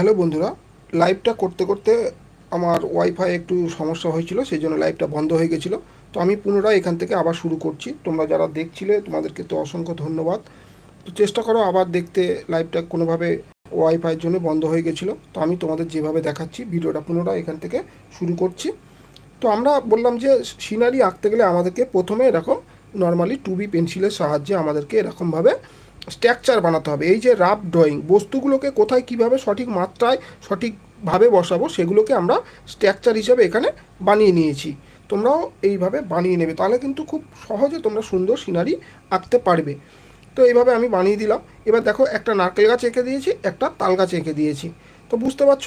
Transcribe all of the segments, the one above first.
Hello বন্ধুরা লাইভটা করতে করতে আমার ওয়াইফাই একটু সমস্যা হয়েছিল, সেই জন্য লাইভটা বন্ধ হয়ে গেছিল। তো আমি পুনরায় এখান থেকে আবার শুরু করছি। তোমরা যারা দেখছিলে, তোমাদেরকে তো অসংখ্য ধন্যবাদ। তো চেষ্টা করো আবার দেখতে লাইভটা কোনোভাবে ওয়াইফাইয়ের জন্য বন্ধ হয়ে গেছিল। তো আমি তোমাদের যেভাবে দেখাচ্ছি, ভিডিওটা পুনরায় এখান থেকে শুরু করছি। তো আমরা বললাম যে সিনারি আঁকতে গেলে আমাদেরকে প্রথমে এরকম নর্মালি টু বি পেন্সিলের সাহায্যে আমাদেরকে এরকমভাবে স্ট্রাকচার বানাতে হবে। এই যে রাফ ড্রয়িং, বস্তুগুলোকে কোথায় কীভাবে সঠিক মাত্রায় সঠিকভাবে বসাবো সেগুলোকে আমরা স্ট্রাকচার হিসাবে এখানে বানিয়ে নিয়েছি। তোমরাও এইভাবে বানিয়ে নেবে, তাহলে কিন্তু খুব সহজে তোমরা সুন্দর সিনারি আঁকতে পারবে। তো এইভাবে আমি বানিয়ে দিলাম। এবার দেখো একটা নারকেল গাছ এঁকে দিয়েছি, একটা তাল গাছ এঁকে দিয়েছি। তো বুঝতে পারছ?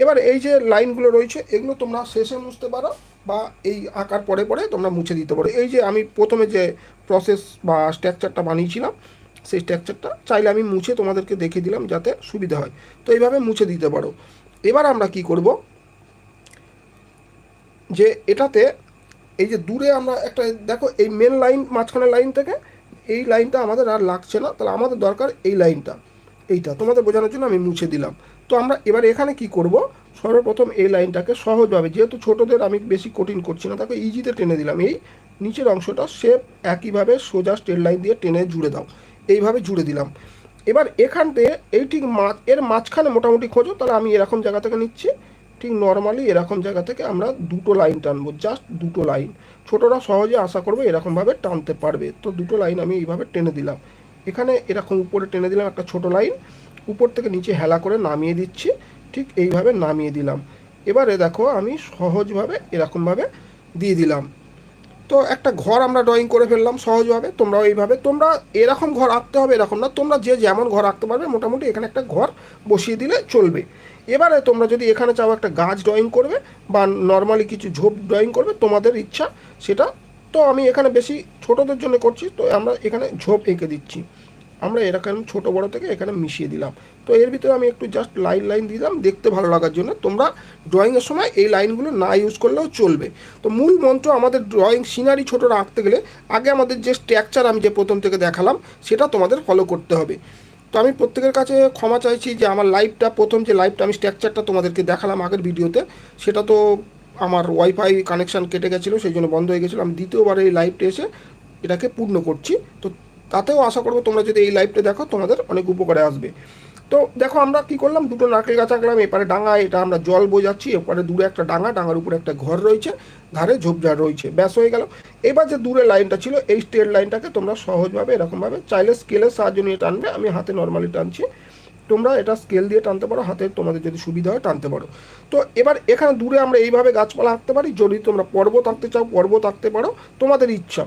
এবার এই যে লাইনগুলো রয়েছে, এগুলো তোমরা শেষে মুছতে পারো বা এই আঁকার পরে পরে তোমরা মুছে দিতে পারো। এই যে আমি প্রথমে যে প্রসেস বা স্ট্রাকচারটা বানিয়েছিলাম সেই স্ট্রাকচারটা চাইলে আমি মুছে তোমাদেরকে দেখে দিলাম যাতে সুবিধা হয়। তো এইভাবে মুছে দিতে পারো। এবার আমরা কি করব? যে এটাতে এই যে দূরে আমরা একটা, দেখো এই মেন লাইন মাঝখানের লাইন থেকে এই লাইনটা আমাদের আর লাগছে না। তাহলে আমাদের দরকার এই লাইনটা এইটা। তোমাদের বোঝানোর জন্য আমি মুছে দিলাম। তো আমরা এবার এখানে কি করব? সর্বপ্রথম এই লাইনটাকে সহজভাবে, যেহেতু ছোটোদের আমি বেশি কঠিন করছি না, তাকে ইজিতে টেনে দিলাম। এই নিচের অংশটা সেপ একইভাবে সোজা স্ট্রেট লাইন দিয়ে টেনে জুড়ে দাও। এইভাবে জুড়ে দিলাম। এবার এখান থেকে এই ঠিক মাঝ এর মাঝখানে মোটামুটি খোঁজো, তাহলে আমি এরকম জায়গা থেকে নিচ্ছি। ঠিক নর্মালি এরকম জায়গা থেকে আমরা দুটো লাইন টানবো জাস্ট দুটো লাইন ছোটরা সহজে আশা করবে এরকমভাবে টানতে পারবে। তো দুটো লাইন আমি এইভাবে টেনে দিলাম। এখানে এরকম উপরে টেনে দিলাম একটা ছোট লাইন উপর থেকে নিচে হেলা করে নামিয়ে দিচ্ছি। ঠিক এইভাবে নামিয়ে দিলাম। এবারে দেখো আমি সহজভাবে এরকমভাবে দিয়ে দিলাম। তো একটা ঘর আমরা ড্রয়িং করে ফেললাম সহজভাবে। তোমরাও এইভাবে। তোমরা এরকম ঘর আঁকতে হবে এরকম না। তোমরা যে যেমন ঘর আঁকতে পারবে, মোটামুটি এখানে একটা ঘর বসিয়ে দিলে চলবে। এবারে তোমরা যদি এখানে চাও একটা গাছ ড্রয়িং করবে বা নর্মালি কিছু ঝোপ ড্রয়িং করবে, তোমাদের ইচ্ছা সেটা। তো আমি এখানে বেশি ছোটদের জন্য করছি, তো আমরা এখানে ঝোপ এঁকে দিচ্ছি। আমরা এরকম ছোট বড় থেকে এখানে মিশিয়ে দিলাম। তো এর ভিতরে আমি একটু জাস্ট লাইন লাইন দিলাম, দেখতে ভালো লাগার জন্য। তোমরা ড্রয়িংয়ের সময় এই লাইনগুলো না ইউজ করলেও চলবে। তো মূল মন্ত্র আমাদের ড্রয়িং সিনারি ছোটোরা আঁকতে গেলে আগে আমাদের যে স্ট্রাকচার আমি যে প্রথম থেকে দেখালাম, সেটা তোমাদের ফলো করতে হবে। তো আমি প্রত্যেকের কাছে ক্ষমা চাইছি যে আমার লাইভটা প্রথম যে লাইভটা আমি স্ট্রাকচারটা তোমাদেরকে দেখালাম আগের ভিডিওতে, সেটা তো আমার ওয়াইফাই কানেকশান কেটে গেছিল, সেই জন্য বন্ধ হয়ে গেছিল। আমি দ্বিতীয়বার এই লাইভটা এসে এটাকে পূর্ণ করছি। তো তাতেও আশা করব তোমরা যদি এই লাইভটা দেখো, তোমাদের অনেক উপকারে আসবে। তো দেখো, আমরা কি করলাম? দুটো নারকেল গাছ আঁকলাম, এপারে ডাঙা, এটা আমরা জল বোঝাচ্ছি, এপারে দূরে একটা ডাঙা, ডাঙার উপরে একটা ঘর রয়েছে, ধারে ঝোপঝাড় রয়েছে, ব্যাস হয়ে গেল। এবার যে দূরে লাইনটা ছিল, এই স্টেট লাইনটাকে তোমরা সহজভাবে, এরকমভাবে চাইলে স্কেলের সাহায্য নিয়ে টানবে, আমি হাতে নর্মালি টানছি। তোমরা এটা স্কেল দিয়ে টানতে পারো, হাতে তোমাদের যদি সুবিধা হয় টানতে পারো। তো এবার এখানে দূরে আমরা এইভাবে গাছপালা আঁকতে পারি, যদি তোমরা পর্বত আঁকতে চাও, পর্বত আঁকতে পারো, তোমাদের ইচ্ছা।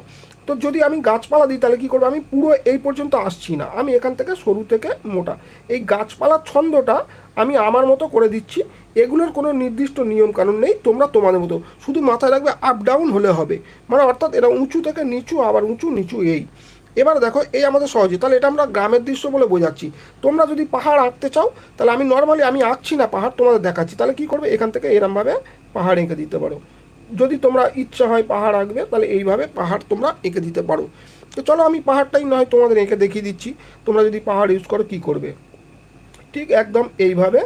তো যদি আমি গাছপালা দিই, তাহলে কী করব? আমি পুরো এই পর্যন্ত আসছি না। আমি এখান থেকে সরু থেকে মোটা। এই গাছপালার ছন্দটা আমি আমার মতো করে দিচ্ছি। এগুলোর কোনো নির্দিষ্ট নিয়ম কানুন নেই, তোমরা তোমাদের মতো। শুধু মাথায় রাখবে আপ ডাউন হলে হবে। মানে অর্থাৎ এরা উঁচু থেকে নিচু, আবার উঁচু নিচু এই। এবার দেখো, এই আমাদের সহজে। তাহলে এটা আমরা গ্রামের দৃশ্য বলে বোঝাচ্ছি। তোমরা যদি পাহাড় আঁকতে চাও, তাহলে আমি নর্মালি আমি আঁকছি না, পাহাড় তোমাদের দেখাচ্ছি। তাহলে কী করবে? এখান থেকে এরমভাবে পাহাড় এঁকে দিতে পারো। যদি তোমরা ইচ্ছা হয় পাহাড় আঁকবে, তাহলে এইভাবে পাহাড় তোমরা এঁকে দিতে পারো। তো চলো আমি পাহাড়টাই নয় তোমাদের এঁকে দেখিয়ে দিচ্ছি। তোমরা যদি পাহাড় ইউজ করো, কী করবে? ঠিক একদম এইভাবে,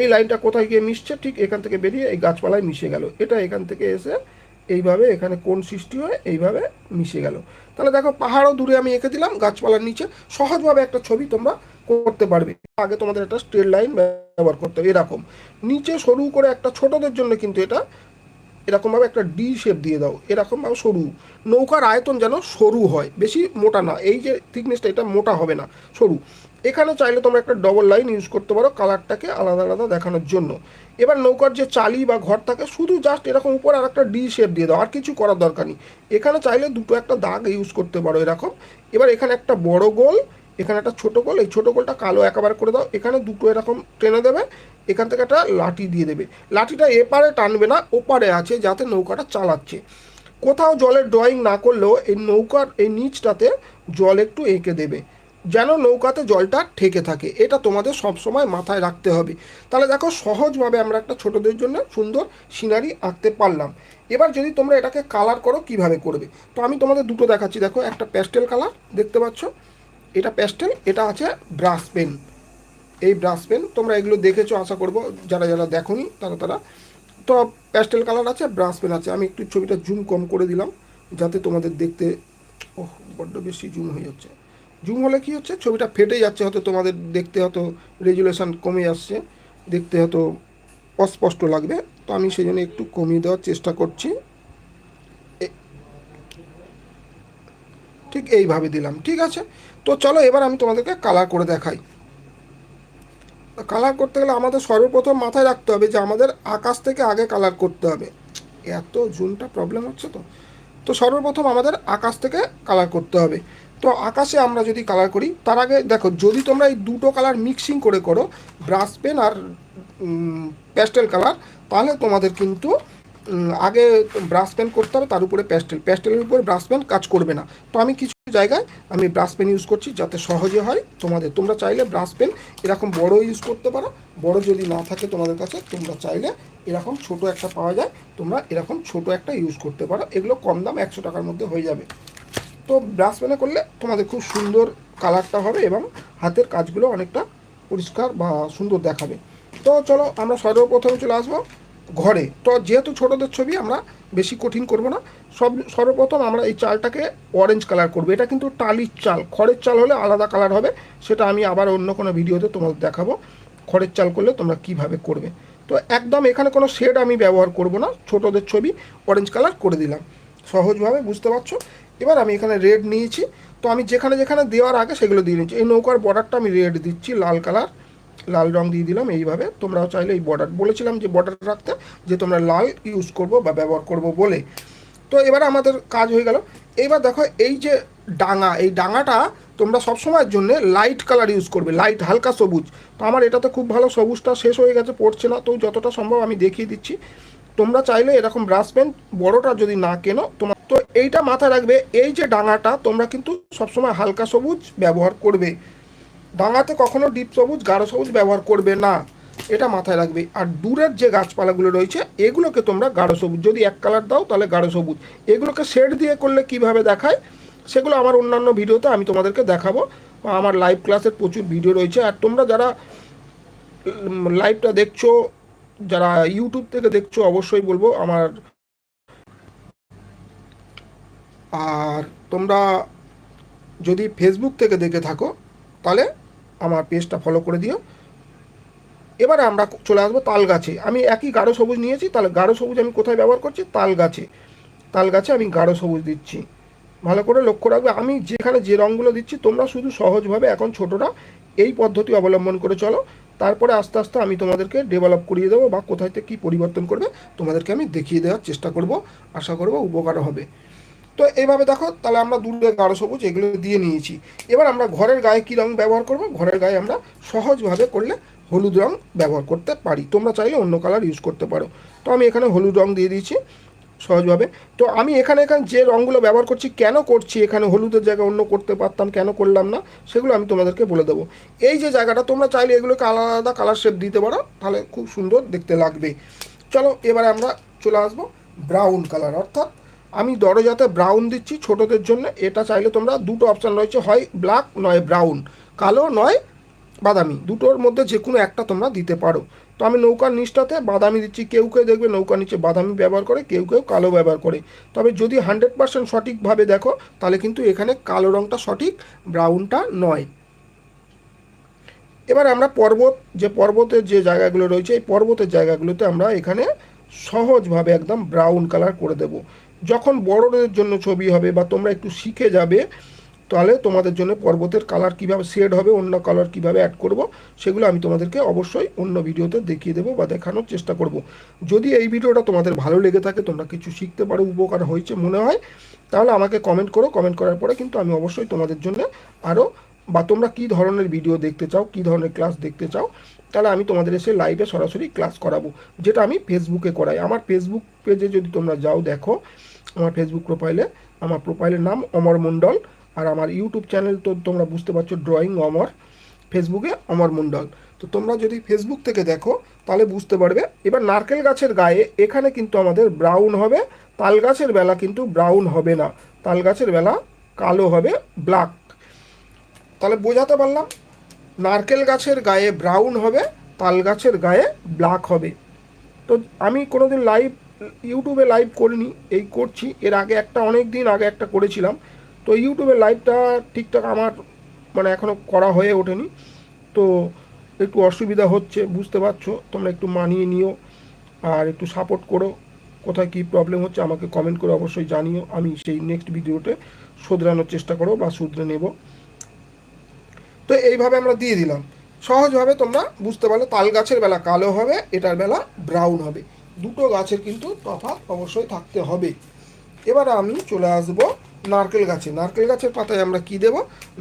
এই লাইনটা কোথায় গিয়ে মিশছে? ঠিক এখান থেকে বেরিয়ে এই গাছপালায় মিশে গেল। এটা এখান থেকে এসে এইভাবে এখানে কোন সৃষ্টি হয়ে এইভাবে মিশে গেল। তাহলে দেখো, পাহাড়ও দূরে আমি এঁকে দিলাম, গাছপালার নিচে। সহজভাবে একটা ছবি তোমরা করতে পারবে। আগে তোমাদের একটা স্ট্রেট লাইন ব্যবহার করতে হবে, এরকম। নিচে সরু করে একটা ছোটদের জন্য কিন্তু এটা এরকমভাবে একটা ডি শেপ দিয়ে দাও, এরকমভাবে সরু। নৌকার আয়তন যেন সরু হয়, বেশি মোটা না, এই যে থিকনেসটা এটা মোটা হবে না, সরু। এখানে চাইলে তোমরা একটা ডবল লাইন ইউজ করতে পারো কালারটাকে আলাদা আলাদা দেখানোর জন্য। এবার নৌকার যে চালি বা ঘর থাকে, শুধু জাস্ট এরকম উপর আর একটা ডি শেপ দিয়ে দাও, আর কিছু করার দরকার নেই। এখানে চাইলে দুটো একটা দাগ ইউজ করতে পারো এরকম। এবার এখানে একটা বড় গোল, এখানে একটা ছোটো গোল, এই ছোটো গোলটা কালো একেবারে করে দাও। এখানে দুটো এরকম টেনে দেবে, এখান থেকে একটা লাঠি দিয়ে দেবে। লাঠিটা এপারে টানবে না, ওপারে আছে যাতে নৌকাটা চালাচ্ছে। কোথাও জলের ড্রয়িং না করলেও এই নৌকার, এই নিচটাতে জল একটু এঁকে দেবে। যেন নৌকাতে জলটা ঠেকে থাকে। এটা তোমাদের সব সময় মাথায় রাখতে হবে। তাহলে দেখো, সহজভাবে আমরা একটা ছোটদের জন্য সুন্দর সিনারি আঁকতে পারলাম। এবার যদি তোমরা এটাকে কালার করো, কীভাবে করবে? তো আমি তোমাদের দুটো দেখাচ্ছি। দেখো, একটা প্যাস্টেল কালার দেখতে পাচ্ছ? এটা প্যাস্টেল এটা আছে ব্রাশ পেন এই ব্রাশ পেন তোমরা এগুলো দেখেছ, আশা করব, যারা যারা দেখোনি, তারা তারা। তো প্যাস্টেল কালার আছে ব্রাশ পেন আছে। আমি একটু ছবিটা জুম কম করে দিলাম, যাতে তোমাদের দেখতে, ওহ, বড্ড বেশি জুম হয়ে যাচ্ছে। জুম হলে কি হচ্ছে? ছবিটা ফেটে যাচ্ছে, হয়তো তোমাদের দেখতে হয়তো রেজুলেশন কমে আসছে, দেখতে হয়তো অস্পষ্ট লাগবে। তো আমি সেই জন্য একটু কমিয়ে দেওয়ার চেষ্টা করছি। ঠিক এইভাবে দিলাম, ঠিক আছে? তো চলো এবার আমি তোমাদেরকে কালার করে দেখাই। কালার করতে গেলে আমাদের সর্বপ্রথম মাথায় রাখতে হবে যে আমাদের আকাশ থেকে আগে কালার করতে হবে। এত জুনটা প্রবলেম হচ্ছে তো? তো সর্বপ্রথম আমাদের আকাশ থেকে কালার করতে হবে। তো আকাশে আমরা যদি কালার করি, তার আগে দেখো, যদি তোমরা এই দুটো কালার মিক্সিং করে করো ব্রাশ পেন আর প্যাস্টেল কালার তাহলে তোমাদের কিন্তু আগে ব্রাশ পেন করতে হবে, তার উপরে প্যাস্টেল প্যাস্টেলের উপরে ব্রাশ পেন কাজ করবে না। তো আমি কিছু জায়গায় আমি ব্রাশ পেন ইউজ করছি, যাতে সহজে হয় তোমাদের। তোমরা চাইলে ব্রাশ পেন এরকম বড় ইউজ করতে পারো, বড় যদি না থাকে তোমাদের কাছে, তোমরা চাইলে এরকম ছোট একটা পাওয়া যায়, তোমরা এরকম ছোট একটা ইউজ করতে পারো। এগুলো কম দাম একশো টাকার মধ্যে হয়ে যাবে। তো ব্রাশ পেনে করলে তোমাদের খুব সুন্দর কালারটা হবে এবং হাতের কাজগুলো অনেকটা পরিষ্কার বা সুন্দর দেখাবে। তো চলো আমরা সর্বপ্রথমে চলে আসব ঘরে। তো যেহেতু ছোটদের ছবি আমরা বেশি কঠিন করব না, সব সর্বপ্রথম আমরা এই চালটাকে অরেঞ্জ কালার করব। এটা কিন্তু টালির চাল, খড়ের চাল হলে আলাদা কালার হবে, সেটা আমি আবার অন্য কোনো ভিডিওতে তোমাদের দেখাবো। খড়ের চাল করলে তোমরা কীভাবে করবে। তো একদম এখানে কোনো শেড আমি ব্যবহার করব না, ছোটদের ছবি অরেঞ্জ কালার করে দিলাম। সহজভাবে বুঝতে পারছ? এবার আমি এখানে রেড নিয়েছি। তো আমি যেখানে যেখানে দেওয়ার আগে সেগুলো দিয়ে নিচ্ছি। এই নৌকার বর্ডারটা আমি রেড দিচ্ছি, লাল কালার লাল রং দিয়ে দিলাম এইভাবে। তোমরাও চাইলে এই বর্ডার বলেছিলাম যে বর্ডার রাখতে, যে তোমরা লাল ইউজ করব বা ব্যবহার করব বলে। তো এবার আমাদের কাজ হয়ে গেল। এইবার দেখো এই যে ডাঙা, এই ডাঙাটা তোমরা সবসময়ের জন্য লাইট কালার ইউজ করবে লাইট হালকা সবুজ। তো আমার এটাতে খুব ভালো সবুজটা শেষ হয়ে গেছে, পড়ছে না। তো যতটা সম্ভব আমি দেখিয়ে দিচ্ছি। তোমরা চাইলে এরকম ব্রাশ পেন বড়টা যদি না কেনো, তোমার তো এইটা মাথায় রাখবে, এই যে ডাঙাটা তোমরা কিন্তু সবসময় হালকা সবুজ ব্যবহার করবে। ডাঙাতে কখনো ডিপ সবুজ, গাঢ় সবুজ ব্যবহার করবে না। এটা মাথায় রাখবে। আর দূরের যে গাছপালাগুলো রয়েছে, এগুলোকে তোমরা গাঢ় সবুজ যদি এক কালার দাও তাহলে গাঢ় সবুজ। এগুলোকে শেড দিয়ে করলে কীভাবে দেখায়, সেগুলো আমার অন্যান্য ভিডিওতে আমি তোমাদেরকে দেখাবো। আমার লাইভ ক্লাসের প্রচুর ভিডিও রয়েছে। আর তোমরা যারা লাইভটা দেখছ যারা ইউটিউব থেকে দেখছ, অবশ্যই বলব আমার আর তোমরা যদি ফেসবুক থেকে দেখে থাকো, তাহলে আমার পেজটা ফলো করে দিও। এবারে আমরা চলে আসব তাল গাছে আমি একই গাঢ় সবুজ নিয়েছি, তাহলে গাঢ় সবুজ আমি কোথায় ব্যবহার করছি? তাল গাছে তাল গাছে আমি গাঢ় সবুজ দিচ্ছি। ভালো করে লক্ষ্য রাখবে, আমি যেখানে যে রঙগুলো দিচ্ছি, তোমরা শুধু সহজভাবে এখন ছোটরা এই পদ্ধতি অবলম্বন করে চলো। তারপরে আস্তে আস্তে আমি তোমাদেরকে ডেভেলপ করিয়ে দেবো বা কোথায় থেকে কী পরিবর্তন করবে তোমাদেরকে আমি দেখিয়ে দেওয়ার চেষ্টা করব, আশা করব উপকার হবে। তো এইভাবে দেখো, তাহলে আমরা দূরে গাঢ় সবুজ এগুলো দিয়ে নিয়েছি। এবার আমরা ঘরের গায়ে কী রঙ ব্যবহার করব? ঘরের গায়ে আমরা সহজভাবে করলে হলুদ রঙ ব্যবহার করতে পারি। তোমরা চাইলে অন্য কালার ইউজ করতে পারো। তো আমি এখানে হলুদ রঙ দিয়ে দিয়েছি। সহজভাবে। তো আমি এখানে এখানে যে রঙগুলো ব্যবহার করছি, কেন করছি, এখানে হলুদের জায়গায় অন্য করতে পারতাম, কেন করলাম না, সেগুলো আমি তোমাদেরকে বলে দেবো। এই যে জায়গাটা, তোমরা চাইলে এগুলোকে আলাদা আলাদা কালার শেপ দিতে পারো, তাহলে খুব সুন্দর দেখতে লাগবে। চলো, এবারে আমরা চলে আসব ব্রাউন কালার অর্থাৎ আমি দরজাতে ব্রাউন দিচ্ছি ছোটদের জন্য। এটা চাইলে তোমরা দুটো অপশান রয়েছে, হয় ব্ল্যাক নয় ব্রাউন কালো নয় বাদামি। দুটোর মধ্যে যে কোনো একটা তোমরা দিতে পারো। তো আমি নৌকার নিচটাতে বাদামি দিচ্ছি। কেউ কেউ দেখবে নৌকার নিচে বাদামি ব্যবহার করে, কেউ কেউ কালো ব্যবহার করে। তবে যদি হান্ড্রেড পার্সেন্ট সঠিকভাবে দেখো, তাহলে কিন্তু এখানে কালো রঙটা সঠিক, ব্রাউনটা নয়। এবার আমরা পর্বত, যে পর্বতের যে জায়গাগুলো রয়েছে, এই পর্বতের জায়গাগুলোতে আমরা এখানে সহজভাবে একদম ব্রাউন কালার করে দেব। যখন বড়দের জন্য ছবি হবে বা তোমরা একটু শিখে যাবে তাহলে তোমাদের জন্য পর্বতের কালার কীভাবে শেড হবে, অন্য কালার কীভাবে অ্যাড করব, সেগুলো আমি তোমাদেরকে অবশ্যই অন্য ভিডিওতে দেখিয়ে দেবো বা দেখানোর চেষ্টা করব। যদি এই ভিডিওটা তোমাদের ভালো লেগে থাকে, তোমরা কিছু শিখতে পারো, উপকার হয়েছে মনে হয়, তাহলে আমাকে কমেন্ট করো। কমেন্ট করার পরে কিন্তু আমি অবশ্যই তোমাদের জন্য আরও বা তোমরা কী ধরনের ভিডিও দেখতে চাও, কী ধরনের ক্লাস দেখতে চাও, তাহলে আমি তোমাদের এসে লাইভে সরাসরি ক্লাস করাবো, যেটা আমি ফেসবুকে করাই। আমার ফেসবুক পেজে যদি তোমরা যাও, দেখো, আমার ফেসবুক প্রোফাইলে আমার প্রোফাইলের নাম অমর মণ্ডল। আর আমার ইউটিউব চ্যানেল তো তোমরা বুঝতে পারছ ড্রয়িং অমর ফেসবুকে অমর মণ্ডল তো তোমরা যদি ফেসবুক থেকে দেখো, তাহলে বুঝতে পারবে। এবার নারকেল গাছের গায়ে, এখানে কিন্তু আমাদের ব্রাউন হবে, তাল গাছের বেলা কিন্তু ব্রাউন হবে না। তাল গাছের বেলা কালো হবে ব্ল্যাক তাহলে বোঝাতে পারলাম, নারকেল গাছের গায়ে ব্রাউন হবে, তাল গাছের গায়ে ব্ল্যাক হবে। তো আমি কোনোদিন লাইভ ইউটিউবে লাইভ করিনি, এই করছি। এর আগে একটা অনেক দিন আগে একটা করেছিলাম। তো ইউটিউবে লাইভটা ঠিকঠাক আমার মানে এখনও করা হয়ে ওঠেনি। তো একটু অসুবিধা হচ্ছে, বুঝতে পারছ? তোমরা একটু মানিয়ে নিও আর একটু সাপোর্ট করো। কোথায় কী প্রবলেম হচ্ছে আমাকে কমেন্ট করে অবশ্যই জানিও। আমি সেই নেক্সট ভিডিওতে শোধরানোর চেষ্টা করো বা শুধরে নেব। তো এইভাবে আমরা দিয়ে দিলাম। সহজভাবে তোমরা বুঝতে পারলে, তাল গাছের বেলা কালো হবে, এটার বেলা ব্রাউন হবে। দুটো গাছের কিন্তু তফাৎ অবশ্যই থাকতে হবে। এবার আমি চলে আসব নারকেল গাছে। নারকেল গাছের পাতায় আমরা কি দেব?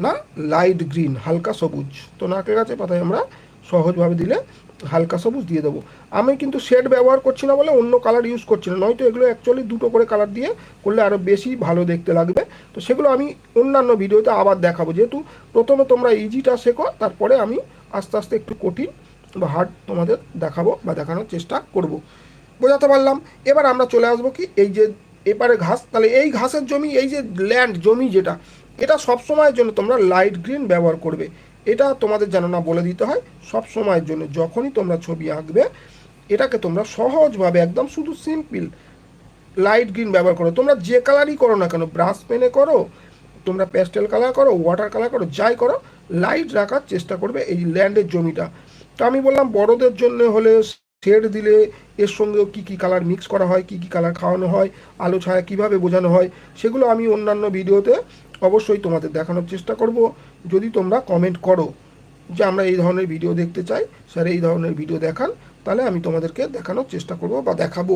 না লাইট গ্রিন হালকা সবুজ। তো নারকেল গাছের পাতায় আমরা সহজভাবে দিলে হালকা সবুজ দিয়ে দেবো। আমি কিন্তু শেড ব্যবহার করছি না বলে অন্য কালার ইউজ করছি না। নয়তো এগুলো অ্যাকচুয়ালি দুটো করে কালার দিয়ে করলে আরও বেশি ভালো দেখতে লাগবে। তো সেগুলো আমি অন্যান্য ভিডিওতে আবার দেখাবো। যেহেতু প্রথমে তোমরা ইজিটা শেখো, তারপরে আমি আস্তে আস্তে একটু কঠিন বা হার্ড তোমাদের দেখাবো বা দেখানোর চেষ্টা করব। বোঝাতে পারলাম। এবার আমরা চলে আসব কি? এই যে এপারে ঘাস, তাহলে এই ঘাসের জমি, এই যে ল্যান্ড জমি যেটা, এটা সব সময়ের জন্য তোমরা লাইট গ্রিন ব্যবহার করবে। এটা তোমাদের যেন না বলে দিতে হয়, সব সময়ের জন্য যখনই তোমরা ছবি আঁকবে, এটাকে তোমরা সহজভাবে একদম শুধু সিম্পল লাইট গ্রিন ব্যবহার করো। তোমরা যে কালারই করো না কেন ব্রাশ পেনে করো, তোমরা প্যাস্টেল কালার করো ওয়াটার কালার করো, যাই করো লাইট রাখার চেষ্টা করবে এই ল্যান্ডের জমিটা। তো আমি বললাম বড়দের জন্য হলে শেড দিলে এর সঙ্গেও কী কী কালার মিক্স করা হয়, কী কী কালার খাওয়ানো হয়, আলো ছায়া কীভাবে বোঝানো হয়, সেগুলো আমি অন্যান্য ভিডিওতে অবশ্যই তোমাদের দেখানোর চেষ্টা করব। যদি তোমরা কমেন্ট করো যে আমরা এই ধরনের ভিডিও দেখতে চাই স্যার এই ধরনের ভিডিও দেখান, তাহলে আমি তোমাদেরকে দেখানোর চেষ্টা করব বা দেখাবো।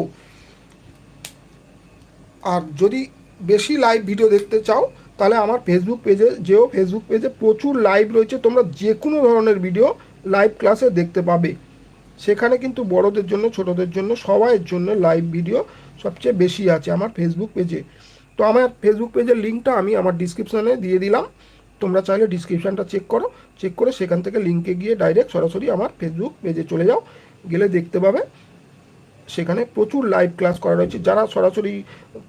আর যদি বেশি লাইভ ভিডিও দেখতে চাও, তাহলে আমার ফেসবুক পেজে যেও ফেসবুক পেজে প্রচুর লাইভ রয়েছে, তোমরা যে কোনো ধরনের ভিডিও লাইভ ক্লাসে দেখতে পাবে। সেখানে কিন্তু বড়দের জন্য, ছোটদের জন্য, সবাইয়ের জন্য লাইভ ভিডিও সবচেয়ে বেশি আছে আমার ফেসবুক পেজে তো আমার ফেসবুক পেজের লিঙ্কটা আমি আমার ডিসক্রিপশানে দিয়ে দিলাম। তোমরা চাইলে ডিসক্রিপশানটা চেক করো। চেক করে সেখান থেকে লিঙ্কে গিয়ে ডাইরেক্ট সরাসরি আমার ফেসবুক পেজে চলে যাও। গেলে দেখতে পাবে। সেখানে প্রচুর লাইভ ক্লাস করা রয়েছে। যারা সরাসরি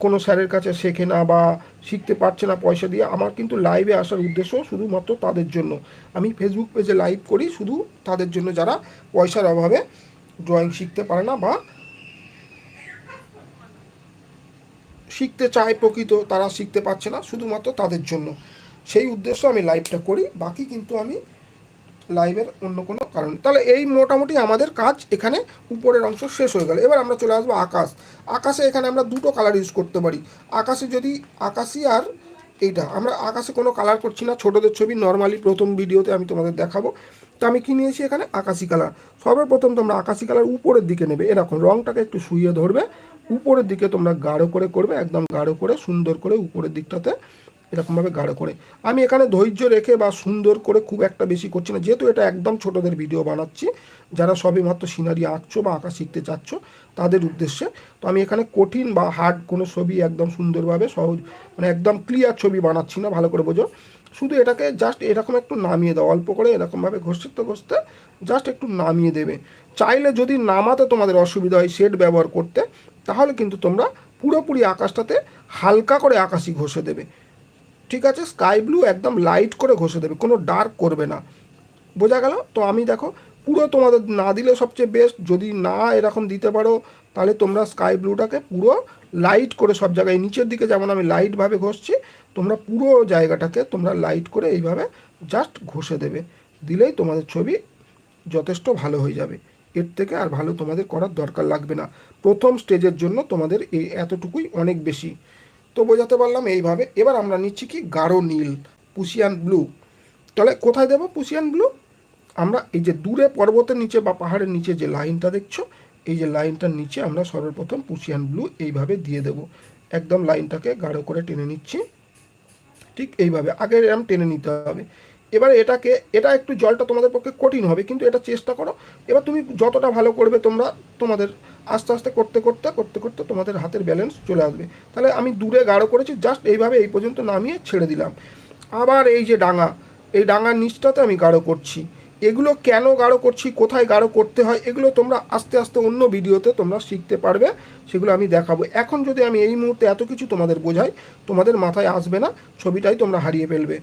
কোনো স্যারের কাছে শেখে না বা শিখতে পারছে না পয়সা দিয়ে, আমার কিন্তু লাইভে আসার উদ্দেশ্য শুধুমাত্র তাদের জন্য। আমি ফেসবুক পেজে লাইভ করি শুধু তাদের জন্য যারা পয়সার অভাবে ড্রয়িং শিখতে পারে না বা শিখতে চায় প্রকৃত, তারা শিখতে পারছে না, শুধুমাত্র তাদের জন্য। সেই উদ্দেশ্য আমি লাইভটা করি। বাকি কিন্তু আমি লাইভের অন্য কোনো কারণ। তাহলে এই মোটামুটি আমাদের কাজ এখানে উপরের অংশ শেষ হয়ে গেল। এবার আমরা চলে আসব আকাশ। আকাশে এখানে আমরা দুটো কালার ইউজ করতে পারি। আকাশে যদি, আকাশি আর এইটা, আমরা আকাশে কোনো কালার করছি না। ছোটোদের ছবি নর্মালি প্রথম ভিডিওতে আমি তোমাদের দেখাবো। তো আমি কি নিয়েছি এখানে? আকাশি কালার সর্বপ্রথম তোমরা আকাশি কালার উপরের দিকে নেবে। এরকম রঙটাকে একটু শুইয়ে ধরবে। উপরের দিকে তোমরা গাঢ় করে করবে, একদম গাঢ় করে, সুন্দর করে উপরের দিকটাতে এরকমভাবে গাঢ় করে। আমি এখানে ধৈর্য রেখে বা সুন্দর করে খুব একটা বেশি করছি না। যেহেতু এটা একদম ছোটদের ভিডিও বানাচ্ছি, যারা সবে মাত্র সিনারি আঁকছো বা আঁকা শিখতে চাচ্ছ, তাদের উদ্দেশ্যে। তো আমি এখানে কঠিন বা হার্ড কোনো ছবি একদম সুন্দরভাবে সহজ মানে একদম ক্লিয়ার ছবি বানাচ্ছি না, ভালো করে বোঝো। শুধু এটাকে জাস্ট এরকম একটু নামিয়ে দাও, অল্প করে এরকমভাবে ঘষতে ঘষতে জাস্ট একটু নামিয়ে দেবে। চাইলে যদি নামাতে তোমাদের অসুবিধা হয় শেড ব্যবহার করতে, তাহলে কিন্তু তোমরা পুরোপুরি আকাশটাতে হালকা করে আকাশি ঘষে দেবে। ঠিক আছে স্কাই ব্লু একদম লাইট করে ঘষে দেবে, কোনো ডার্ক করবে না। বোঝা গেল? তো আমি দেখো, পুরো তোমাদের না দিলে সবচেয়ে বেস্ট যদি না এরকম দিতে পারো, তাহলে তোমরা স্কাই ব্লুটাকে পুরো লাইট করে সব জায়গায়, নিচের দিকে যেমন আমি লাইটভাবে ঘষছি, তোমরা পুরো জায়গাটাকে তোমরা লাইট করে এইভাবে জাস্ট ঘষে দেবে। দিলেই তোমাদের ছবি যথেষ্ট ভালো হয়ে যাবে। এর থেকে আর ভালো তোমাদের করার দরকার লাগবে না। প্রথম স্টেজের জন্য তোমাদের এই এতটুকুই অনেক বেশি। তো বোঝাতে পারলাম এইভাবে। এবার আমরা নিচ্ছি কি গাঢ় নীল পুশিয়ান ব্লু তাহলে কোথায় দেবো পুশিয়ান ব্লু আমরা এই যে দূরে পর্বতের নিচে বা পাহাড়ের নিচে যে লাইনটা দেখছ, এই যে লাইনটার নিচে আমরা সর্বপ্রথম পুশিয়ান ব্লু এইভাবে দিয়ে দেব। একদম লাইনটাকে গাঢ় করে টেনে নিচ্ছি। ঠিক এইভাবে, আগে এরম টেনে নিতে হবে। এবার এটাকে, এটা একটু জলটা তোমাদের পক্ষে কঠিন হবে, কিন্তু এটা চেষ্টা করো। এবার তুমি যতটা ভালো করবে তোমরা তোমাদের আস্তে আস্তে করতে করতে করতে করতে তোমাদের হাতের ব্যালেন্স চলে আসবে। তাহলে আমি দূরে গাঢ় করেছি জাস্ট এইভাবে এই পর্যন্ত নামিয়ে ছেড়ে দিলাম। আবার এই যে ডাঙা, এই ডাঙার নিচটাতে আমি গাঢ় করছি। এগুলো কেন গাঢ় করছি, কোথায় গাঢ় করতে হয়, এগুলো তোমরা আস্তে আস্তে অন্য ভিডিওতে তোমরা শিখতে পারবে, সেগুলো আমি দেখাবো। এখন যদি আমি এই মুহূর্তে এত কিছু তোমাদের বোঝাই, তোমাদের মাথায় আসবে না, ছবিটাই তোমরা হারিয়ে ফেলবে।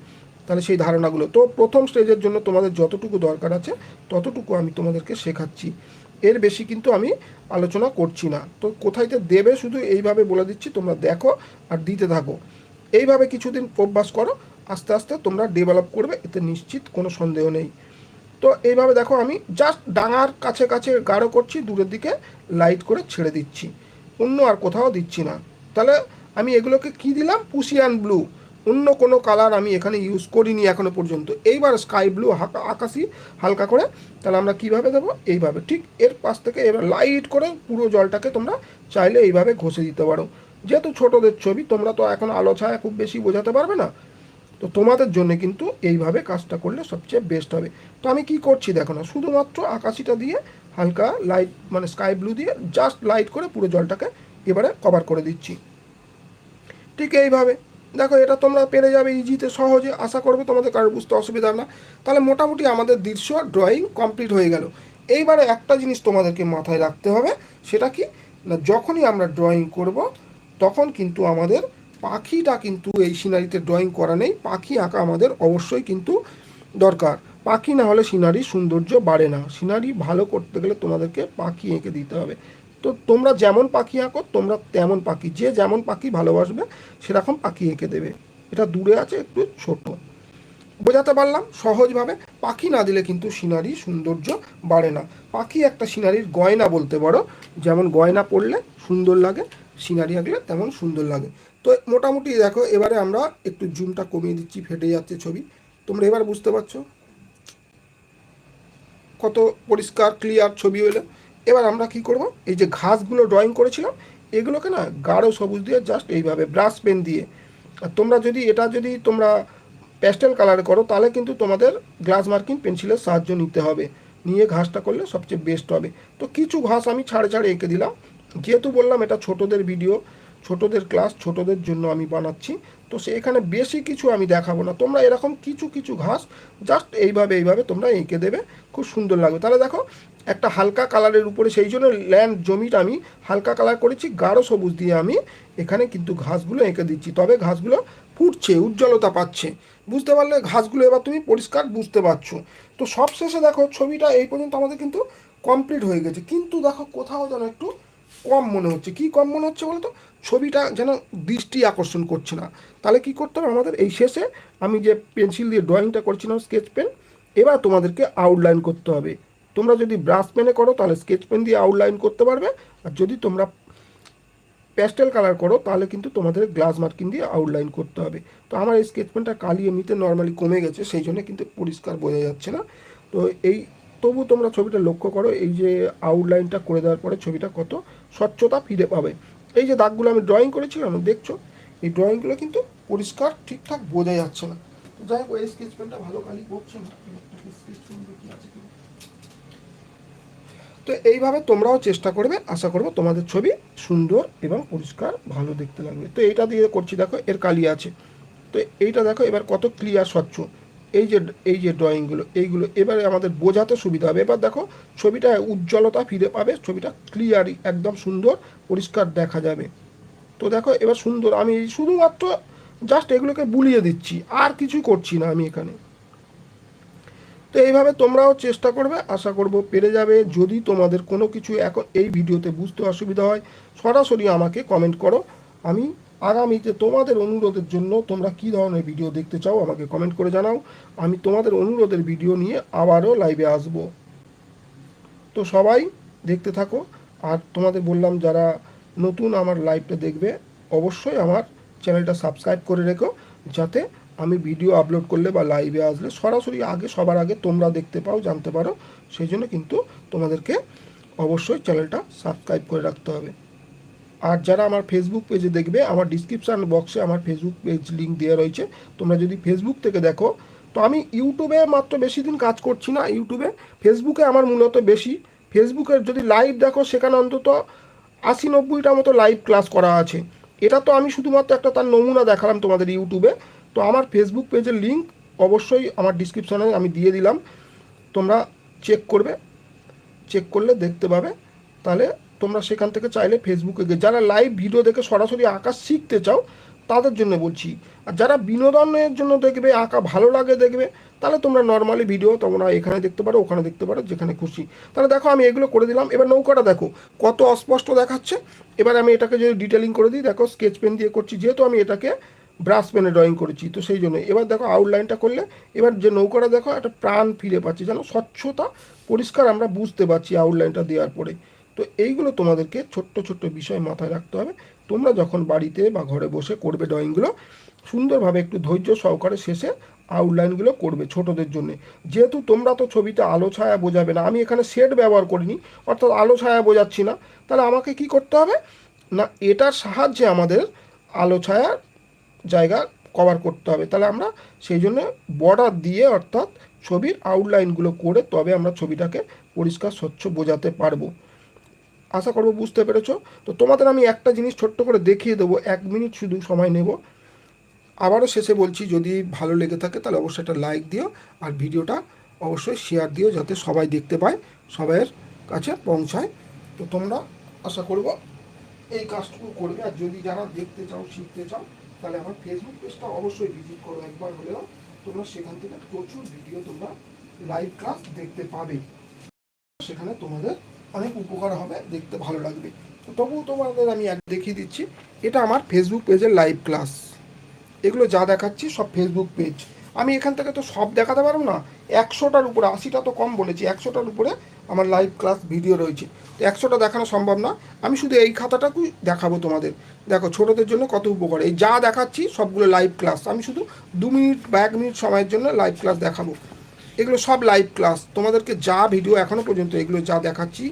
তাহলে সেই ধারণাগুলো। তো প্রথম স্টেজের জন্য তোমাদের যতটুকু দরকার আছে, ততটুকু আমি তোমাদেরকে শেখাচ্ছি। এর বেশি কিন্তু আমি আলোচনা করছি না। তো কোথায় যে দেবে শুধু এইভাবে বলে দিচ্ছি, তোমরা দেখো আর দিতে থাকো। এইভাবে কিছুদিন অভ্যাস করো, আস্তে আস্তে তোমরা ডেভেলপ করবে, এতে নিশ্চিত কোনো সন্দেহ নেই। তো এইভাবে দেখো, আমি জাস্ট ডাঙার কাছে কাছে গাঢ় করছি, দূরের দিকে লাইট করে ছেড়ে দিচ্ছি। অন্য আর কোথাও দিচ্ছি না। তাহলে আমি এগুলোকে কি দিলাম? পুশিয়ান ব্লু অন্য কোনো কালার আমি এখানে ইউজ করিনি এখনও পর্যন্ত। এইবার স্কাই ব্লু আকাশি হালকা করে, তাহলে আমরা কীভাবে দেবো? এইভাবে। ঠিক এর পাশ থেকে এবার লাইট করে পুরো জলটাকে তোমরা চাইলে এইভাবে ঘষে দিতে পারো। যেহেতু ছোটদের ছবি, তোমরা তো এখন আলো ছায়া খুব বেশি বোঝাতে পারবে না। তো তোমাদের জন্য কিন্তু এইভাবে কাজটা করলে সবচেয়ে বেস্ট হবে। তো আমি কি করছি দেখো না, শুধুমাত্র আকাশিটা দিয়ে হালকা লাইট মানে স্কাই ব্লু দিয়ে জাস্ট লাইট করে পুরো জলটাকে এবারে কভার করে দিচ্ছি। ঠিক এইভাবে। দেখো, এটা তোমরা পেরে যাবে ইজিতে সহজে, আশা করবে তোমাদের কারোর বুঝতে অসুবিধা না। তাহলে মোটামুটি আমাদের দৃশ্য ড্রয়িং কমপ্লিট হয়ে গেল। এইবারে একটা জিনিস তোমাদেরকে মাথায় রাখতে হবে, সেটা কি? না, যখনই আমরা ড্রয়িং করব, তখন কিন্তু আমাদের পাখিটা কিন্তু এই সিনারিতে ড্রয়িং করা নেই। পাখি আঁকা আমাদের অবশ্যই কিন্তু দরকার। পাখি না হলে সিনারির সৌন্দর্য বাড়ে না। সিনারি ভালো করতে গেলে তোমাদেরকে পাখি এঁকে দিতে হবে। তো তোমরা যেমন পাখি আঁকো, তোমরা তেমন পাখি। যে যেমন পাখি ভালোবাসবে, সেরকম পাখি এঁকে দেবে। এটা দূরে আছে, একটু ছোট। বোঝাতে পারলাম? সহজভাবে। পাখি না দিলে কিন্তু সিনারি সৌন্দর্য বাড়ে না। পাখি একটা সিনারির গয়না বলতে পারো। যেমন গয়না পড়লে সুন্দর লাগে, সিনারি আঁকলে তেমন সুন্দর লাগে। তো মোটামুটি দেখো, এবারে আমরা একটু জুমটা কমিয়ে দিচ্ছি, ফেটে যাচ্ছে ছবি। তোমরা এবার বুঝতে পারছ? কত পরিষ্কার ক্লিয়ার ছবি হলো। এবার আমরা কি করব? এই যে ঘাসগুলো ড্রয়িং করেছিলাম, এগুলোকে না গাঢ় সবুজ দিয়ে জাস্ট এইভাবে ব্রাশ পেন দিয়ে। আর তোমরা যদি, এটা যদি তোমরা প্যাস্টেল কালারে করো, তাহলে কিন্তু তোমাদের গ্লাস মার্কিং পেন্সিলের সাহায্য নিতে হবে। নিয়ে ঘাসটা করলে সবচেয়ে বেস্ট হবে। তো কিছু ঘাস আমি ছাড়ে ছাড়ে এঁকে দিলাম। যেহেতু বললাম এটা ছোটদের ভিডিও ছোটদের ক্লাস ছোটদের জন্য আমি বানাচ্ছি। তো সেখানে বেশি কিছু আমি দেখাবো না। তোমরা এরকম কিছু কিছু ঘাস জাস্ট এইভাবে এইভাবে তোমরা এঁকে দেবে। খুব সুন্দর লাগবে। তাহলে দেখো, একটা হালকা কালারের উপরে সেই জন্য ল্যান্ড জমিটা আমি হালকা কালার করেছি, গাঢ় সবুজ দিয়ে আমি এখানে কিন্তু ঘাসগুলো এঁকে দিচ্ছি। তবে ঘাসগুলো ফুটছে, উজ্জ্বলতা পাচ্ছে। বুঝতে পারলে ঘাসগুলো এবার তুমি পরিষ্কার বুঝতে পারছ। তো সবশেষে দেখো, ছবিটা এই পর্যন্ত আমাদের কিন্তু কমপ্লিট হয়ে গেছে। কিন্তু দেখো, কোথাও যেন একটু কম মনে হচ্ছে। কি কম মনে হচ্ছে বলতো? ছবিটা যেন দৃষ্টি আকর্ষণ করছে না। তাহলে কি করতে হবে? আমাদের এই শেষে আমি যে পেন্সিল দিয়ে ড্রয়িংটা করছিলাম, স্কেচ পেন, এবার তোমাদেরকে আউটলাইন করতে হবে। তোমরা যদি ব্রাশ পেনে করো, তাহলে স্কেচ পেন দিয়ে আউটলাইন করতে পারবে। আর যদি তোমরা প্যাস্টেল কালার করো, তাহলে কিন্তু তোমাদের গ্লাস মার্কিং দিয়ে আউটলাইন করতে হবে। তো আমার এই স্কেচ পেনটা কালি এমনিতে নর্মালি কমে গেছে, সেই জন্য কিন্তু পরিষ্কার বোঝা যাচ্ছে না। তো এই, তবু তোমরা ছবিটা লক্ষ্য করো, এই যে আউটলাইনটা করে দেওয়ার পরে ছবিটা কত স্বচ্ছতা ফিরে পাবে। এই যে দাগগুলো আমি ড্রয়িং করেছিলাম, দেখছ? এই ড্রয়িংগুলো কিন্তু পরিষ্কার, ঠিকঠাক বোঝা যাচ্ছে না। যাই হোক, এই স্কেচ পেনটা ভালো কালি করছে। না। তো এইভাবে তোমরাও চেষ্টা করবে। আশা করব তোমাদের ছবি সুন্দর এবং পরিষ্কার, ভালো দেখতে লাগবে। তো এইটা দিয়ে করছি, দেখো, এর কালি আছে। তো এইটা দেখো, এবার কত ক্লিয়ার স্বচ্ছ। এই যে এই যে ড্রয়িংগুলো এইগুলো, এবারে আমাদের বোঝাতে সুবিধা হবে। এবার দেখো, ছবিটা উজ্জ্বলতা ফিরে পাবে, ছবিটা ক্লিয়ারই একদম সুন্দর, পরিষ্কার দেখা যাবে। তো দেখো, এবার সুন্দর, আমি শুধুমাত্র জাস্ট এগুলোকে বুলিয়ে দিচ্ছি, আর কিছুই করছি না আমি এখানে। তো এইভাবে তোমরাও চেষ্টা করবে, আশা করব পেরে যাবে। যদি তোমাদের কোনো কিছু এখন এই ভিডিওতে বুঝতে অসুবিধা হয়, সরাসরি আমাকে কমেন্ট করো। আমি আগামীতে তোমাদের অনুরোধের জন্য তোমরা কী ধরনের ভিডিও দেখতে চাও আমাকে কমেন্ট করে জানাও। আমি তোমাদের অনুরোধের ভিডিও নিয়ে আবারও লাইভে আসব। তো সবাই দেখতে থাকো। আর তোমাদের বললাম, যারা নতুন আমার লাইভটা দেখবে, অবশ্যই আমার চ্যানেলটা সাবস্ক্রাইব করে রেখো। যাতে আমি ভিডিও আপলোড করলে বা লাইভে আসলে সরাসরি আগে, সবার আগে তোমরা দেখতে পাও, জানতে পারো। সেই জন্য কিন্তু তোমাদেরকে অবশ্যই চ্যানেলটা সাবস্ক্রাইব করে রাখতে হবে। আর যারা আমার ফেসবুক পেজে দেখবে, আমার ডিসক্রিপশান বক্সে আমার ফেসবুক পেজ লিঙ্ক দেওয়া রয়েছে। তোমরা যদি ফেসবুক থেকে দেখো, তো আমি ইউটিউবে মাত্র বেশি দিন কাজ করছি না। ইউটিউবে ফেসবুকে আমার মূলত বেশি। ফেসবুকের যদি লাইভ দেখো, সেখানে অন্তত আশি নব্বইটা মতো লাইভ ক্লাস করা আছে। এটা তো আমি শুধুমাত্র একটা তার নমুনা দেখালাম তোমাদের ইউটিউবে তো আমার ফেসবুক পেজের লিঙ্ক অবশ্যই আমার ডিসক্রিপশানে আমি দিয়ে দিলাম। তোমরা চেক করবে। চেক করলে দেখতে পাবে। তাহলে তোমরা সেখান থেকে চাইলে ফেসবুকে গিয়ে, যারা লাইভ ভিডিও দেখে সরাসরি আঁকা শিখতে চাও, তাদের জন্য বলছি, আর যারা বিনোদনের জন্য দেখবে, আঁকা ভালো লাগে দেখবে, তাহলে তোমরা নর্মালি ভিডিও তোমরা এখানে দেখতে পারো, ওখানে দেখতে পারো, যেখানে খুশি। তাহলে দেখো, আমি এগুলো করে দিলাম। এবার নৌকাটা দেখো, কত অস্পষ্ট দেখাচ্ছে। এবার আমি এটাকে যদি ডিটেলিং করে দিই, দেখো স্কেচ পেন দিয়ে করছি, যেহেতু আমি এটাকে ব্রাশ পেনে ড্রয়িং করেছি, তো সেই জন্য। এবার দেখো আউটলাইনটা করলে, এবার যে নৌকাটা দেখো, একটা প্রাণ ফিরে পাচ্ছি, যেন স্বচ্ছতা, পরিষ্কার আমরা বুঝতে পারছি আউটলাইনটা দেওয়ার পরে। তো এইগুলো তোমাদেরকে ছোট্ট ছোট্ট বিষয় মাথায় রাখতে হবে। তোমরা যখন বাড়িতে বা ঘরে বসে করবে ড্রয়িংগুলো, সুন্দরভাবে একটু ধৈর্য সহকারে শেষে আউটলাইনগুলো করবে ছোটদের জন্য। যেহেতু তোমরা তো ছবিতে আলো, ছায়া বোঝাবে না, আমি এখানে শেড ব্যবহার করিনি, অর্থাৎ আলো, ছায়া বোঝাচ্ছি না। তাহলে আমাকে কি করতে হবে? না, এটার সাহায্যে আমাদের আলো ছায়া জায়গা কভার করতে হবে। তাহলে আমরা সেই জন্য বর্ডার দিয়ে অর্থাৎ ছবির আউটলাইনগুলো করে তবে আমরা ছবিটাকে পরিষ্কার, স্বচ্ছ বোঝাতে পারব। আশা করব বুঝতে পেরেছ। তো তোমাদের আমি একটা জিনিস ছোট্ট করে দেখিয়ে দেবো, এক মিনিট শুধু সময় নেব। আবারও শেষে বলছি, যদি ভালো লেগে থাকে তাহলে অবশ্যই একটা লাইক দিও আর ভিডিওটা অবশ্যই শেয়ার দিও যাতে সবাই দেখতে পায়, সবাইয়ের কাছে পৌঁছায়। তো তোমরা আশা করব এই কাজটুকু করবে। আর যদি যারা দেখতে চাও, শিখতে চাও, তাহলে আমার ফেসবুক পেজটা অবশ্যই ভিজিট করো একবার হলেও। তোমরা সেখান থেকে প্রচুর ভিডিও তোমরা লাইভ ক্লাস দেখতে পাবে। সেখানে তোমাদের অনেক উপকার হবে, দেখতে ভালো লাগবে। তো তবুও তোমাদের আমি এক দেখিয়ে দিচ্ছি, এটা আমার ফেসবুক পেজের লাইভ ক্লাস এগুলো যা দেখাচ্ছি সব ফেসবুক পেজ আমি এখান থেকে তো সব দেখাতে পারব না, একশোটার উপরে, আশিটা তো কম বলেছি, একশোটার উপরে আমার লাইভ ক্লাস ভিডিও রয়েছে। তো একশোটা দেখানো সম্ভব না, আমি শুধু এই খাতাটাকুই দেখাবো তোমাদের। দেখো, ছোটোদের জন্য কত উপকার। এই যা দেখাচ্ছি সবগুলো লাইভ ক্লাস আমি শুধু দু মিনিট বা এক মিনিট সময়ের জন্য লাইভ ক্লাস দেখাবো। এগুলো সব লাইভ ক্লাস তোমাদেরকে যা ভিডিও এখনও পর্যন্ত এগুলো যা দেখাচ্ছি,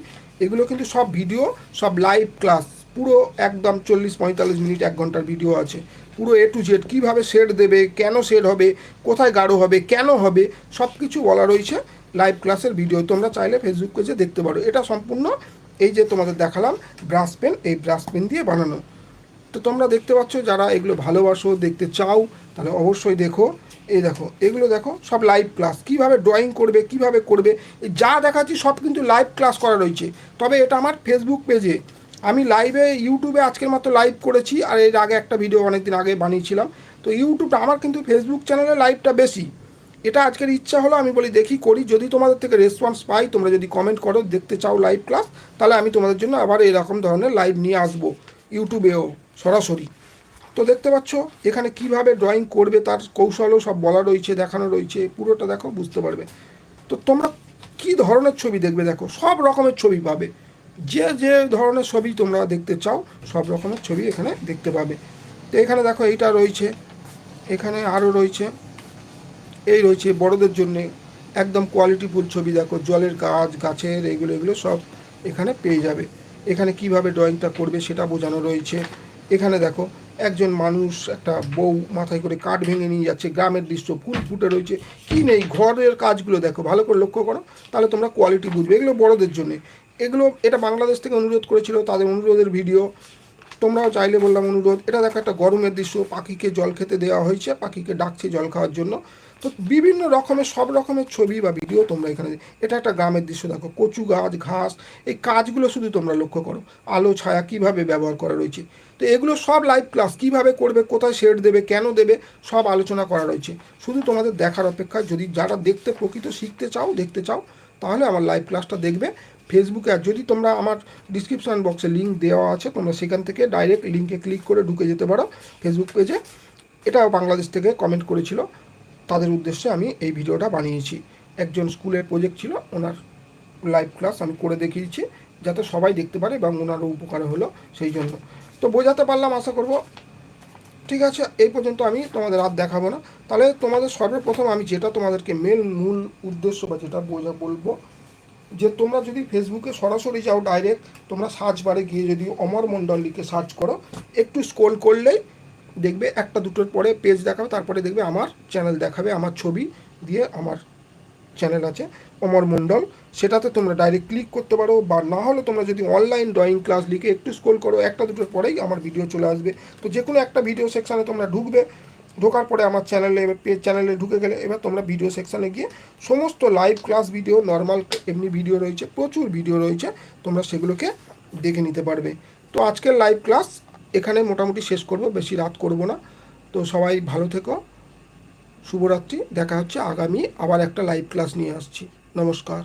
এগুলো কিন্তু সব ভিডিও সব লাইভ ক্লাস পুরো একদম চল্লিশ, পঁয়তাল্লিশ মিনিট, এক ঘণ্টার ভিডিও আছে। পুরো এ টু জেড কীভাবে শেড দেবে, কেন শেড হবে, কোথায় গাঢ় হবে, কেন হবে সব কিছু বলা রয়েছে লাইভ ক্লাসের ভিডিও তোমরা চাইলে ফেসবুক পেজে দেখতে পারো। এটা সম্পূর্ণ এই যে তোমাদের দেখালাম ব্রাশ পেন এই ব্রাশ পেন দিয়ে বানানো। তো তোমরা দেখতে পাচ্ছ, যারা এগুলো ভালোবাসো, দেখতে চাও, তাহলে অবশ্যই দেখো। এই দেখো, এগুলো দেখো, সব লাইভ ক্লাস কীভাবে ড্রয়িং করবে, কীভাবে করবে যা দেখাচ্ছি সব কিন্তু লাইভ ক্লাস করা রয়েছে। তবে এটা আমার ফেসবুক পেজে আমি লাইভে ইউটিউবে আজকের মাত্র লাইভ করেছি, আর এর আগে একটা ভিডিও অনেকদিন আগে বানিয়েছিলাম। তো ইউটিউবটা আমার কিন্তু ফেসবুক চ্যানেলে লাইভটা বেশি। এটা আজকের ইচ্ছা হলো, আমি বলি দেখি করি। যদি তোমাদের থেকে রেসপন্স পাই, তোমরা যদি কমেন্ট করো, দেখতে চাও লাইভ ক্লাস তাহলে আমি তোমাদের জন্য আবার এরকম ধরনের লাইভ নিয়ে আসব। ইউটিউবেও সরাসরি। তো দেখতে পাচ্ছ, এখানে কীভাবে ড্রয়িং করবে তার কৌশলও সব বলা রয়েছে, দেখানো রয়েছে, পুরোটা দেখো, বুঝতে পারবে। তো তোমরা কি ধরনের ছবি দেখবে দেখো, সব রকমের ছবি পাবে। যে যে ধরনের ছবি তোমরা দেখতে চাও, সব রকমের ছবি এখানে দেখতে পাবে। তো এখানে দেখো, এইটা রয়েছে, এখানে আরও রয়েছে, এই রয়েছে বড়দের জন্যে একদম কোয়ালিটিফুল ছবি দেখো, জলের গাছ, গাছের এগুলো এগুলো সব এখানে পেয়ে যাবে। এখানে কীভাবে ড্রয়িংটা করবে সেটা বোঝানো রয়েছে। এখানে দেখো একজন মানুষ একটা বউ মাথায় করে কাঠ ভেঙে নিয়ে যাচ্ছে, গ্রামের দৃশ্য ফুল ফুটে রয়েছে। কি নেই, ঘরের কাজগুলো দেখো, ভালো করে লক্ষ্য করো, তাহলে তোমরা কোয়ালিটি বুঝবে। এগুলো বড়দের জন্যে। এগুলো, এটা বাংলাদেশ থেকে অনুরোধ করেছিল, তাদের অনুরোধের ভিডিও তোমরাও চাইলে বললাম অনুরোধ, এটা দেখো একটা গরমের দৃশ্য, পাখিকে জল খেতে দেওয়া হয়েছে, পাখিকে ডাকছে জল খাওয়ার জন্য। তো বিভিন্ন রকমের, সব রকমের ছবি বা ভিডিও তোমরা এখানে এটা একটা গ্রামের দৃশ্য, দেখো, কচু গাছ, ঘাস, এই কাজগুলো শুধু তোমরা লক্ষ্য করো। আলো, ছায়া কীভাবে ব্যবহার করা রয়েছে। তো এগুলো সব লাইভ ক্লাস কীভাবে করবে, কোথায় শেড দেবে, কেন দেবে, সব আলোচনা করা রয়েছে। শুধু তোমাদের দেখার অপেক্ষা, যদি যারা দেখতে প্রকৃত শিখতে চাও, দেখতে চাও, তাহলে আমার লাইভ ক্লাসটা দেখবে। ফেসবুকে আর যদি তোমরা আমার ডিসক্রিপশন বক্সে লিঙ্ক দেওয়া আছে, তোমরা সেখান থেকে ডাইরেক্ট লিঙ্কে ক্লিক করে ঢুকে যেতে পারো ফেসবুক পেজে এটা বাংলাদেশ থেকে কমেন্ট করেছিল। তাদের উদ্দেশ্যে আমি এই ভিডিওটা বানিয়েছি। একজন স্কুলের প্রজেক্ট ছিল, ওনার লাইভ ক্লাস আমি করে দেখিয়েছি, যাতে সবাই দেখতে পারে এবং ওনারও উপকার হলো সেই জন্য। তো বোঝাতে পারলাম, আশা করব। ঠিক আছে, এই পর্যন্ত আমি তোমাদের আর দেখাবো না। তাহলে তোমাদের সর্বপ্রথম আমি যেটা তোমাদেরকে মেন মূল উদ্দেশ্য বা যেটা বোঝা, বলব যে তোমরা যদি ফেসবুকে সরাসরি যাও ডাইরেক্ট তোমরা সার্চ বারে গিয়ে যদি অমর মণ্ডল লিখে সার্চ করো, একটু স্ক্রোল করলেই দেখবে একটা দুটোর পরে পেজ দেখাবে, তারপরে দেখবে আমার চ্যানেল দেখাবে, আমার ছবি দিয়ে আমার চ্যানেল আছে অমর মণ্ডল। সেটাতে তোমরা ডাইরেক্ট ক্লিক করতে পারো বা না হলে তোমরা যদি অনলাইন ড্রয়িং ক্লাস লিখে একটু স্ক্রোল করো, একটা দুটোর পরেই আমার ভিডিও চলে আসবে। তো যে কোনো একটা ভিডিও সেকশানে তোমরা ঢুকবে, ঢোকার পরে আমার চ্যানেলে পেজ চ্যানেলে ঢুকে গেলে এবার তোমরা ভিডিও সেকশানে গিয়ে সমস্ত লাইভ ক্লাস ভিডিও নর্মাল এমনি ভিডিও রয়েছে, প্রচুর ভিডিও রয়েছে, তোমরা সেগুলোকে দেখে নিতে পারবে। তো আজকের লাইভ ক্লাস এখানে মোটামুটি শেষ করব, বেশি রাত করব না। তো সবাই ভালো থেকো। শুভরাত্রি। দেখা হচ্ছে আগামী আবার একটা লাইভ ক্লাস নিয়ে আসছি। নমস্কার।